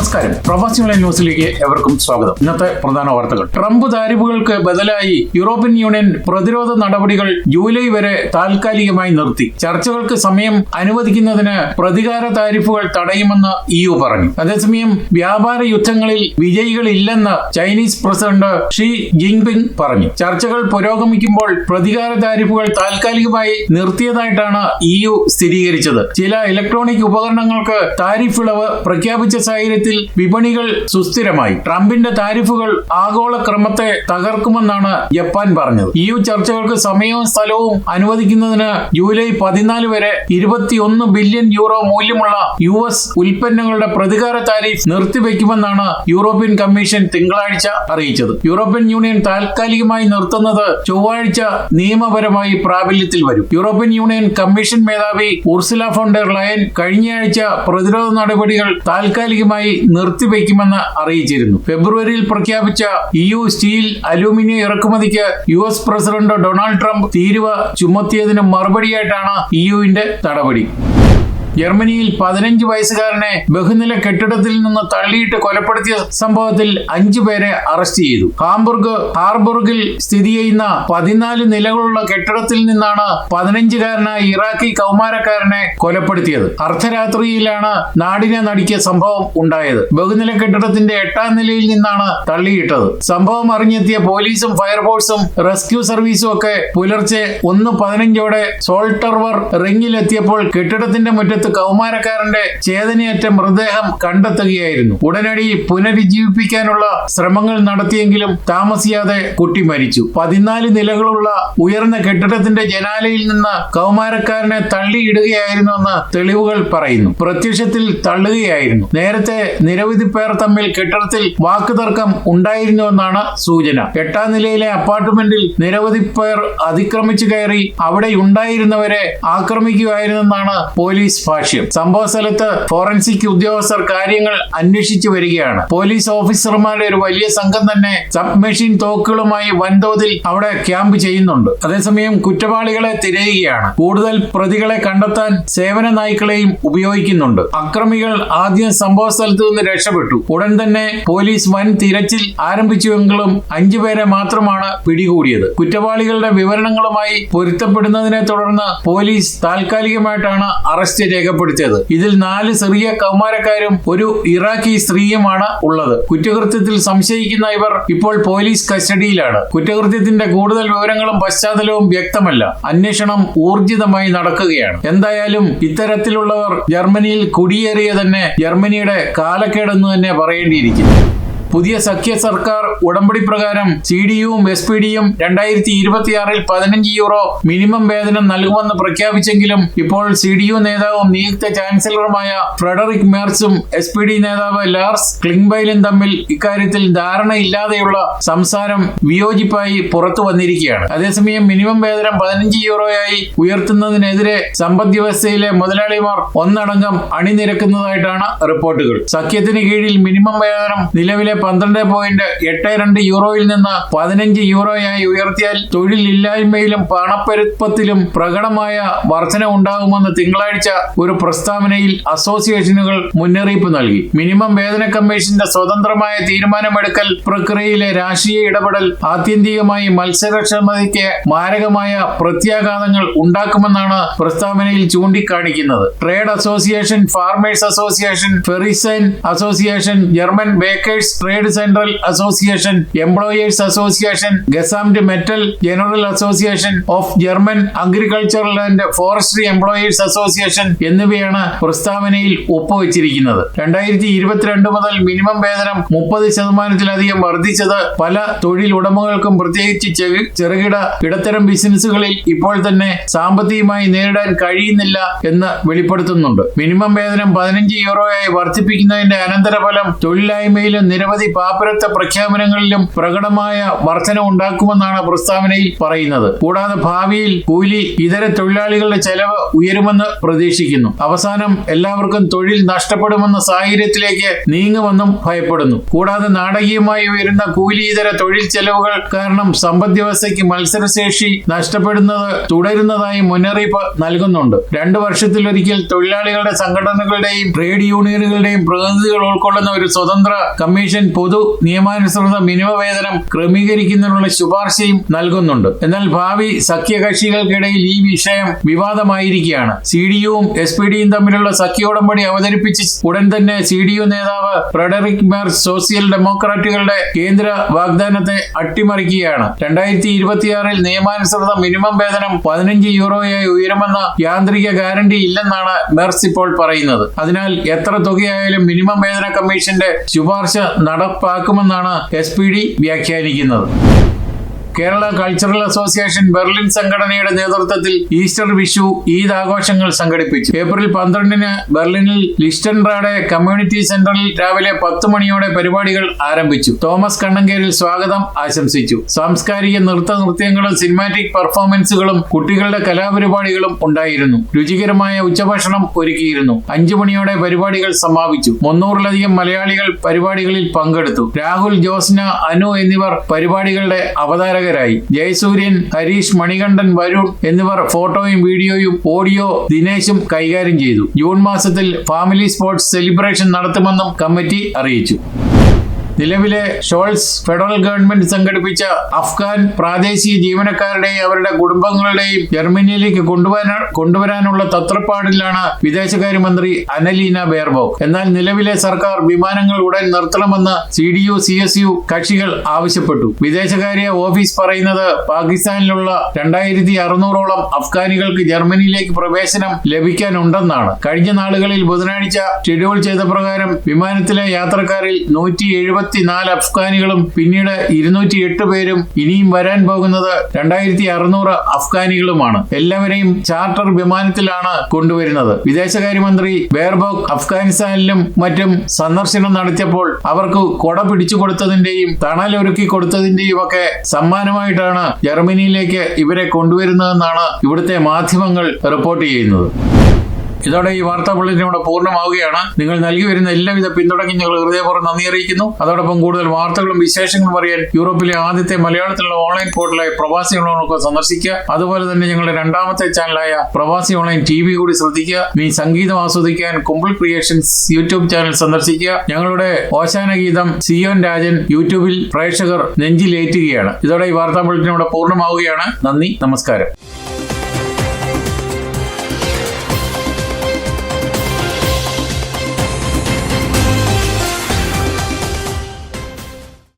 നമസ്കാരം. പ്രവാസി ഓൺലൈൻ ന്യൂസിലേക്ക് എവർക്കും സ്വാഗതം. ഇന്നത്തെ പ്രധാന വാർത്തകൾ. ട്രംപ് താരിഫുകൾക്ക് ബദലായി യൂറോപ്യൻ യൂണിയൻ പ്രതിരോധ നടപടികൾ ജൂലൈ വരെ താൽക്കാലികമായി നിർത്തി. ചർച്ചകൾക്ക് സമയം അനുവദിക്കുന്നതിന് പ്രതികാര താരിഫുകൾ തടയുമെന്ന് ഇയു പറഞ്ഞു. അതേസമയം വ്യാപാര യുദ്ധങ്ങളിൽ വിജയികളില്ലെന്ന് ചൈനീസ് പ്രസിഡന്റ് ഷീ ജിൻപിങ് പറഞ്ഞു. ചർച്ചകൾ പുരോഗമിക്കുമ്പോൾ പ്രതികാര താരിഫുകൾ താൽക്കാലികമായി നിർത്തിയതായിട്ടാണ് ഇയു സ്ഥിരീകരിച്ചത്. ചില ഇലക്ട്രോണിക് ഉപകരണങ്ങൾക്ക് താരിഫ് ഇളവ് പ്രഖ്യാപിച്ച സാഹചര്യത്തിൽ വിപണികൾ സുസ്ഥിരമായി. ട്രംപിന്റെ താരിഫുകൾ ആഗോള ക്രമത്തെ തകർക്കുമെന്നാണ് ജപ്പാൻ പറഞ്ഞത്. ഇയു ചർച്ചകൾക്ക് സമയവും സ്ഥലവും അനുവദിക്കുന്നതിന് ജൂലൈ പതിനാല് വരെ ഇരുപത്തിയൊന്ന് ബില്യൺ യൂറോ മൂല്യമുള്ള യു എസ് ഉൽപ്പന്നങ്ങളുടെ പ്രതികാര താരിഫ് നിർത്തിവെക്കുമെന്നാണ് യൂറോപ്യൻ കമ്മീഷൻ തിങ്കളാഴ്ച അറിയിച്ചത്. യൂറോപ്യൻ യൂണിയൻ താൽക്കാലികമായി നിർത്തുന്നത് ചൊവ്വാഴ്ച നിയമപരമായി പ്രാബല്യത്തിൽ വരും. യൂറോപ്യൻ യൂണിയൻ കമ്മീഷൻ മേധാവി ഉർസുല ഫോണ്ടർ ലയൻ കഴിഞ്ഞയാഴ്ച പ്രതിരോധ നടപടികൾ താൽക്കാലികമായി നിർത്തിവെക്കുമെന്ന് അറിയിച്ചിരുന്നു. ഫെബ്രുവരിയിൽ പ്രഖ്യാപിച്ച EU steel aluminium ഇറക്കുമതിക്ക് U S president Donald Trump തീരുവ ചുമത്തിയതിന് മറുപടിയായിട്ടാണ് ഇയുവിന്റെ നടപടി. ജർമ്മനിയിൽ പതിനഞ്ച് വയസ്സുകാരനെ ബഹുനില കെട്ടിടത്തിൽ നിന്ന് തള്ളിയിട്ട് കൊലപ്പെടുത്തിയ സംഭവത്തിൽ അഞ്ചു പേരെ അറസ്റ്റ് ചെയ്തു. ഹാംബുർഗ് ഹാർബുർഗിൽ സ്ഥിതി ചെയ്യുന്ന പതിനാല് നിലകളുള്ള കെട്ടിടത്തിൽ നിന്നാണ് പതിനഞ്ചുകാരനായ ഇറാഖി കൗമാരക്കാരനെ കൊലപ്പെടുത്തിയത്. അർദ്ധരാത്രിയിലാണ് നാടിനെ നടുക്കിയ സംഭവം ഉണ്ടായത്. ബഹുനില കെട്ടിടത്തിന്റെ എട്ടാം നിലയിൽ നിന്നാണ് തള്ളിയിട്ടത്. സംഭവം അറിഞ്ഞെത്തിയ പോലീസും ഫയർഫോഴ്സും റെസ്ക്യൂ സർവീസും ഒക്കെ പുലർച്ചെ ഒന്ന് പതിനഞ്ചോടെ സോൾട്ടർവർ റിങ്ങിലെത്തിയപ്പോൾ കെട്ടിടത്തിന്റെ മുറ്റത്ത് കൗമാരക്കാരന്റെ ചേതനയേറ്റ മൃതദേഹം കണ്ടെത്തുകയായിരുന്നു. ഉടനടി പുനരുജ്ജീവിപ്പിക്കാനുള്ള ശ്രമങ്ങൾ നടത്തിയെങ്കിലും താമസിയാതെ കുട്ടി മരിച്ചു. പതിനാല് നിലകളുള്ള ഉയർന്ന കെട്ടിടത്തിന്റെ ജനാലയിൽ നിന്ന് കൗമാരക്കാരനെ തള്ളിയിടുകയായിരുന്നുവെന്ന് തെളിവുകൾ പറയുന്നു. പ്രത്യക്ഷത്തിൽ തള്ളുകയായിരുന്നു. നേരത്തെ നിരവധി പേർ തമ്മിൽ കെട്ടിടത്തിൽ വാക്കുതർക്കം ഉണ്ടായിരുന്നുവെന്നാണ് സൂചന. എട്ടാം നിലയിലെ അപ്പാർട്ട്മെന്റിൽ നിരവധി പേർ അതിക്രമിച്ചു കയറി അവിടെ ഉണ്ടായിരുന്നവരെ ആക്രമിക്കുകയായിരുന്നെന്നാണ് പോലീസ് ഭാഷ്യം സംഭവ സ്ഥലത്ത് ഫോറൻസിക് ഉദ്യോഗസ്ഥർ കാര്യങ്ങൾ അന്വേഷിച്ചു വരികയാണ്. പോലീസ് ഓഫീസർമാരുടെ ഒരു വലിയ സംഘം തന്നെ സബ്മെഷീൻ തോക്കുകളുമായി വൻതോതിൽ അവിടെ ക്യാമ്പ് ചെയ്യുന്നുണ്ട്. അതേസമയം കുറ്റവാളികളെ തിരയുകയാണ്. കൂടുതൽ പ്രതികളെ കണ്ടെത്താൻ സേവന നായ്ക്കളെയും ഉപയോഗിക്കുന്നുണ്ട്. അക്രമികൾ ആദ്യം സംഭവ സ്ഥലത്ത് നിന്ന് രക്ഷപ്പെട്ടു. ഉടൻ തന്നെ പോലീസ് വൻ തിരച്ചിൽ ആരംഭിച്ചുവെങ്കിലും അഞ്ചുപേരെ മാത്രമാണ് പിടികൂടിയത്. കുറ്റവാളികളുടെ വിവരണങ്ങളുമായി പൊരുത്തപ്പെടുന്നതിനെ തുടർന്ന് പോലീസ് താൽക്കാലികമായിട്ടാണ് അറസ്റ്റ് രേഖപ്പെടുത്തിയത്. ഇതിൽ നാല് ചെറിയ കൗമാരക്കാരും ഒരു ഇറാഖി സ്ത്രീയുമാണ് ഉള്ളത്. കുറ്റകൃത്യത്തിൽ സംശയിക്കുന്ന ഇവർ ഇപ്പോൾ പോലീസ് കസ്റ്റഡിയിലാണ്. കുറ്റകൃത്യത്തിന്റെ കൂടുതൽ വിവരങ്ങളും പശ്ചാത്തലവും വ്യക്തമല്ല. അന്വേഷണം ഊർജിതമായി നടക്കുകയാണ്. എന്തായാലും ഇത്തരത്തിലുള്ളവർ ജർമ്മനിയിൽ കുടിയേറിയ തന്നെ ജർമ്മനിയുടെ കാലക്കേടെന്ന് തന്നെ പറയേണ്ടിയിരിക്കുന്നു. പുതിയ സഖ്യ സർക്കാർ ഉടമ്പടി പ്രകാരം സി ഡി യുവും എസ് പി ഡിയും രണ്ടായിരത്തി ഇരുപത്തിയാറിൽ പതിനഞ്ച് യൂറോ മിനിമം വേതനം നൽകുമെന്ന് പ്രഖ്യാപിച്ചെങ്കിലും ഇപ്പോൾ സി ഡി യു നേതാവും നിയുക്ത ചാൻസലറുമായ ഫ്രെഡറിക് മേർസും എസ് പി ഡി നേതാവ് ലാർസ് ക്ലിംബൈലും തമ്മിൽ ഇക്കാര്യത്തിൽ ധാരണയില്ലാതെയുള്ള സംസാരം വിയോജിപ്പായി പുറത്തു വന്നിരിക്കുകയാണ്. അതേസമയം മിനിമം വേതനം പതിനഞ്ച് യൂറോയായി ഉയർത്തുന്നതിനെതിരെ സമ്പദ് വ്യവസ്ഥയിലെ മുതലാളിമാർ ഒന്നടങ്കം അണിനിരക്കുന്നതായിട്ടാണ് റിപ്പോർട്ടുകൾ. സഖ്യത്തിന് കീഴിൽ മിനിമം വേതനം നിലവിലെ പന്ത്രണ്ട് പോയിന്റ് എട്ട് രണ്ട് യൂറോയിൽ നിന്ന് പതിനഞ്ച് യൂറോയായി ഉയർത്തിയാൽ തൊഴിലില്ലായ്മയിലും പണപ്പെരുപ്പത്തിലും പ്രകടമായ വർധന ഉണ്ടാകുമെന്ന് തിങ്കളാഴ്ച ഒരു പ്രസ്താവനയിൽ അസോസിയേഷനുകൾ മുന്നറിയിപ്പ് നൽകി. മിനിമം വേതന കമ്മീഷന്റെ സ്വതന്ത്രമായ തീരുമാനമെടുക്കൽ പ്രക്രിയയിലെ രാഷ്ട്രീയ ഇടപെടൽ ആത്യന്തികമായി മത്സരക്ഷമതയ്ക്ക് മാരകമായ പ്രത്യാഘാതങ്ങൾ ഉണ്ടാക്കുമെന്നാണ് പ്രസ്താവനയിൽ ചൂണ്ടിക്കാണിക്കുന്നത്. Trade association farmers association ഫെറിസൈൻ association German bakers trade central association employers association Gesamtmetall general association of German agricultural and forestry employers association എന്നിവയാണ് പ്രസ്താവനയിൽ ഒപ്പുവെച്ചിരിക്കുന്നത്. രണ്ടായിരത്തി ഇരുപത്തിരണ്ട് മുതൽ മിനിമം വേതനം മുപ്പത് ശതമാനത്തിലധികം വർദ്ധിച്ചത് പല തൊഴിൽ ഉടമകൾക്കും പ്രത്യേകിച്ച് ചെറുകിട ഇടത്തരം ബിസിനസ്സുകളിൽ ഇപ്പോൾ തന്നെ സാമ്പത്തികമായി നേരിടാൻ കഴിയുന്നില്ല എന്ന് വെളിപ്പെടുത്തുന്നുണ്ട്. മിനിമം വേതനം പതിനഞ്ച് യൂറോയായി വർദ്ധിപ്പിക്കുന്നതിന്റെ അനന്തരഫലം തൊഴിലില്ലായ്മയിലും നിരവധി നിരവധി പാപ്പരത്വ പ്രഖ്യാപനങ്ങളിലും പ്രകടമായ വർധന ഉണ്ടാക്കുമെന്നാണ് പ്രസ്താവനയിൽ പറയുന്നത്. കൂടാതെ ഭാവിയിൽ കൂലി ഇതര തൊഴിലാളികളുടെ ചെലവ് ഉയരുമെന്ന് പ്രതീക്ഷിക്കുന്നു. അവസാനം എല്ലാവർക്കും തൊഴിൽ നഷ്ടപ്പെടുമെന്ന സാഹചര്യത്തിലേക്ക് നീങ്ങുമെന്നും ഭയപ്പെടുന്നു. കൂടാതെ നാടകീയമായി ഉയരുന്ന കൂലി ഇതര തൊഴിൽ ചെലവുകൾ കാരണം സമ്പദ് വ്യവസ്ഥയ്ക്ക് മത്സരശേഷി നഷ്ടപ്പെടുന്നത് തുടരുന്നതായി മുന്നറിയിപ്പ് നൽകുന്നുണ്ട്. രണ്ടു വർഷത്തിലൊരിക്കൽ തൊഴിലാളികളുടെ സംഘടനകളുടെയും ട്രേഡ് യൂണിയനുകളുടെയും പ്രതിനിധികൾ ഉൾക്കൊള്ളുന്ന ഒരു സ്വതന്ത്ര കമ്മീഷൻ പൊതു നിയമാനുസൃത മിനിമ വേതനം ക്രമീകരിക്കുന്നതിനുള്ള ശുപാർശയും നൽകുന്നുണ്ട്. എന്നാൽ ഭാവി സഖ്യകക്ഷികൾക്കിടയിൽ ഈ വിഷയം വിവാദമായിരിക്കുകയാണ്. സി ഡി യുവും എസ് പി ഡിയും തമ്മിലുള്ള സഖ്യോടമ്പടി അവതരിപ്പിച്ച് ഉടൻ തന്നെ സി ഡി യു നേതാവ് ഫ്രെഡറിക് മേർ സോഷ്യൽ ഡെമോക്രാറ്റുകളുടെ കേന്ദ്ര വാഗ്ദാനത്തെ അട്ടിമറിക്കുകയാണ്. രണ്ടായിരത്തി ഇരുപത്തിയാറിൽ നിയമാനുസൃത മിനിമം വേതനം പതിനഞ്ച് യൂറോയായി ഉയരുമെന്ന യാന്ത്രിക ഗ്യാരണ്ടി ഇല്ലെന്നാണ് മേർസ് ഇപ്പോൾ പറയുന്നത്. അതിനാൽ എത്ര തുകയായാലും മിനിമം വേതന കമ്മീഷന്റെ ശുപാർശ നടപ്പാക്കുമെന്നാണ് എസ് വ്യാഖ്യാനിക്കുന്നത്. കേരള കൾച്ചറൽ അസോസിയേഷൻ ബെർലിൻ സംഘടനയുടെ നേതൃത്വത്തിൽ ഈസ്റ്റർ വിഷു ഈദ് ആഘോഷങ്ങൾ സംഘടിപ്പിച്ചു. ഏപ്രിൽ പന്ത്രണ്ടിന് ബെർലിനിൽ ലിസ്റ്റൻറാഡ് കമ്മ്യൂണിറ്റി സെന്ററിൽ രാവിലെ പത്ത് മണിയോടെ പരിപാടികൾ ആരംഭിച്ചു. തോമസ് കണ്ണങ്കേരിൽ സ്വാഗതം ആശംസിച്ചു. സാംസ്കാരിക നൃത്ത നൃത്യങ്ങളും സിനിമാറ്റിക് പെർഫോമൻസുകളും കുട്ടികളുടെ കലാപരിപാടികളും ഉണ്ടായിരുന്നു. രുചികരമായ ഉച്ചഭക്ഷണം ഒരുക്കിയിരുന്നു. അഞ്ചു മണിയോടെ പരിപാടികൾ സമാപിച്ചു. മുന്നൂറിലധികം മലയാളികൾ പരിപാടികളിൽ പങ്കെടുത്തു. രാഹുൽ ജോസ്ന അനു എന്നിവർ പരിപാടികളുടെ അവതാരകരായി ജയസൂര്യൻ ഹരീഷ് മണികണ്ഠൻ വരുൺ എന്നിവർ ഫോട്ടോയും വീഡിയോയും ഓഡിയോ ദിനേശും കൈകാര്യം ചെയ്തു. ജൂൺ മാസത്തിൽ ഫാമിലി സ്പോർട്സ് സെലിബ്രേഷൻ നടത്തുമെന്നും കമ്മിറ്റി അറിയിച്ചു. നിലവിലെ ഷോൾസ് ഫെഡറൽ ഗവൺമെന്റ് സംഘടിപ്പിച്ച അഫ്ഗാൻ പ്രാദേശിക ജീവനക്കാരുടെയും അവരുടെ കുടുംബങ്ങളുടെയും ജർമ്മനിയിലേക്ക് കൊണ്ടുവരാൻ കൊണ്ടുവരാനുള്ള തത്രപ്പാടിലാണ് വിദേശകാര്യമന്ത്രി അനലീന ബെയർബോക്ക്. എന്നാൽ നിലവിലെ സർക്കാർ വിമാനങ്ങൾ ഉടൻ നിർത്തണമെന്ന് C D U C S U കക്ഷികൾ ആവശ്യപ്പെട്ടു. വിദേശകാര്യ ഓഫീസ് പറയുന്നത് പാകിസ്ഥാനിലുള്ള രണ്ടായിരത്തി അറുന്നൂറോളം അഫ്ഗാനികൾക്ക് ജർമ്മനിയിലേക്ക് പ്രവേശനം ലഭിക്കാനുണ്ടെന്നാണ്. കഴിഞ്ഞ നാളുകളിൽ ബുധനാഴ്ച ഷെഡ്യൂൾ ചെയ്ത പ്രകാരം വിമാനത്തിലെ യാത്രക്കാരിൽ നൂറ്റി എഴുപത്തിനാല് അഫ്ഗാനികളും പിന്നീട് ഇരുന്നൂറ്റി എട്ട് പേരും ഇനിയും വരാൻ പോകുന്നത് രണ്ടായിരത്തി അറുന്നൂറ് അഫ്ഗാനികളുമാണ്. എല്ലാവരെയും ചാർട്ടർ വിമാനത്തിലാണ് കൊണ്ടുവരുന്നത്. വിദേശകാര്യമന്ത്രി ബേർബോക് അഫ്ഗാനിസ്ഥാനിലും മറ്റും സന്ദർശനം നടത്തിയപ്പോൾ അവർക്ക് കൊട പിടിച്ചു കൊടുത്തതിന്റെയും തണലൊരുക്കി കൊടുത്തതിന്റെയും ഒക്കെ സമ്മാനമായിട്ടാണ് ജർമ്മനിയിലേക്ക് ഇവരെ കൊണ്ടുവരുന്നതെന്നാണ് ഇവിടുത്തെ മാധ്യമങ്ങൾ റിപ്പോർട്ട് ചെയ്യുന്നത്. ഇതോടെ ഈ വാർത്താ ബുള്ളറ്റിൻ ഇവിടെ പൂർണമാവുകയാണ്. നിങ്ങൾ നൽകി വരുന്ന എല്ലാവിധ പിന്തുണയ്ക്കും ഞങ്ങൾ ഹൃദയപൂർവം നന്ദി അറിയിക്കുന്നു. അതോടൊപ്പം കൂടുതൽ വാർത്തകളും വിശേഷങ്ങളും അറിയാൻ യൂറോപ്പിലെ ആദ്യത്തെ മലയാളത്തിലുള്ള ഓൺലൈൻ പോർട്ടലായ പ്രവാസി ഓൺലൈനൊക്കെ സന്ദർശിക്കുക. അതുപോലെ തന്നെ ഞങ്ങളുടെ രണ്ടാമത്തെ ചാനലായ പ്രവാസി ഓൺലൈൻ ടി വി കൂടി ശ്രദ്ധിക്കുക. നീ സംഗീതം ആസ്വദിക്കാൻ കുമ്പിൾ ക്രിയേഷൻസ് യൂട്യൂബ് ചാനൽ സന്ദർശിക്കുക. ഞങ്ങളുടെ ഓശാന ഗീതം സിയോൻ രാജൻ യൂട്യൂബിൽ പ്രേക്ഷകർ നെഞ്ചിലേറ്റുകയാണ്. ഇതോടെ ഈ വാർത്താ ബുള്ളറ്റിൻ ഇവിടെ പൂർണമാവുകയാണ്. നന്ദി നമസ്കാരം.